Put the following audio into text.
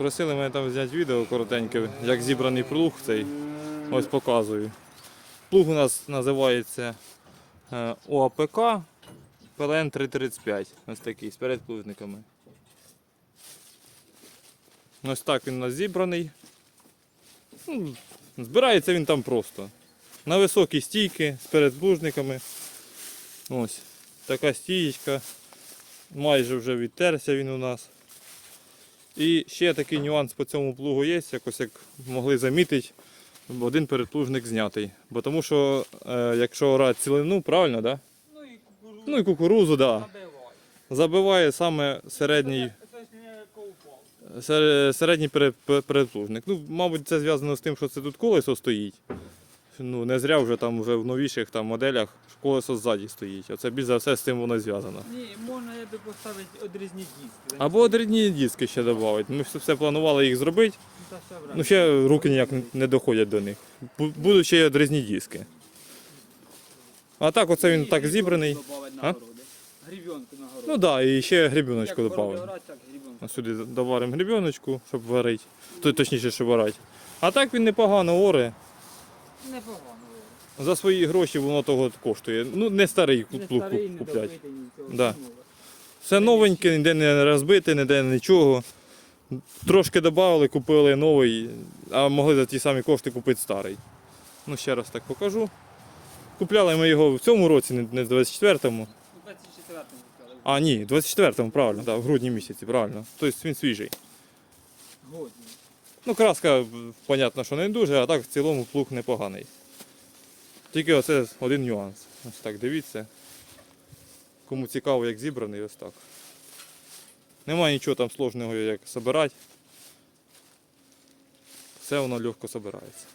Просили мене там зняти відео коротеньке, як зібраний плуг цей. Ось показую. Плуг у нас називається е, ОАПК ПЛН 335. Ось такий з передплужниками. Ось так він у нас зібраний. Ну, Збирається він там просто. На високі стійки з передплужниками. Ось така стієчка. Майже вже відтерся він у нас. І ще такий нюанс по цьому плугу є, якось як могли замітити, один передплужник знятий. Бо тому що е, якщо орати цілину, правильно, да? Ну і кукурудзу Ну і кукурузу, да. забиває саме середній, середній пере- передплужник. Ну, мабуть, це зв'язано з тим, що це тут колесо стоїть. Ну, не зря вже там вже в новіших там, моделях колесо ззаді стоїть. Оце більш за все з цим воно зв'язано. Ні, можна я би поставити одрізні диски. Або дрібні диски ще додати. Ми все- планували їх зробити. Ну, ще руки ніяк не- доходять до них. Бу- Будуть ще й одрізні диски. А так оце він так зібраний. А? Грібенку на городі. Ну так, да, і ще грібіночку додав. так. Сюди доваримо грібіночку, щоб варити. То- Точніше, щоб варити. А так він непогано оре. Непогано. За свої гроші воно того коштує. Ну, не старий Не плуг старий, не куплять. добитий, нічого. Да. Ну, Все новеньке, ніде не розбите, ніде нічого. Трошки додали, купили новий, а могли за ті самі кошти купити старий. Ну, ще раз так покажу. Купляли ми його в цьому році, не не в 24-му. У 24-му сказали. А, ні, в 24-му, правильно, так, в грудні місяці, правильно. Тобто він свіжий. Годні. Ну, краска, понятно, що не дуже, а так в цілому плуг непоганий. Тільки оце один нюанс. Ось так, дивіться. Кому цікаво, як зібраний, ось так. Немає нічого там сложного, як збирати. Все воно легко збирається.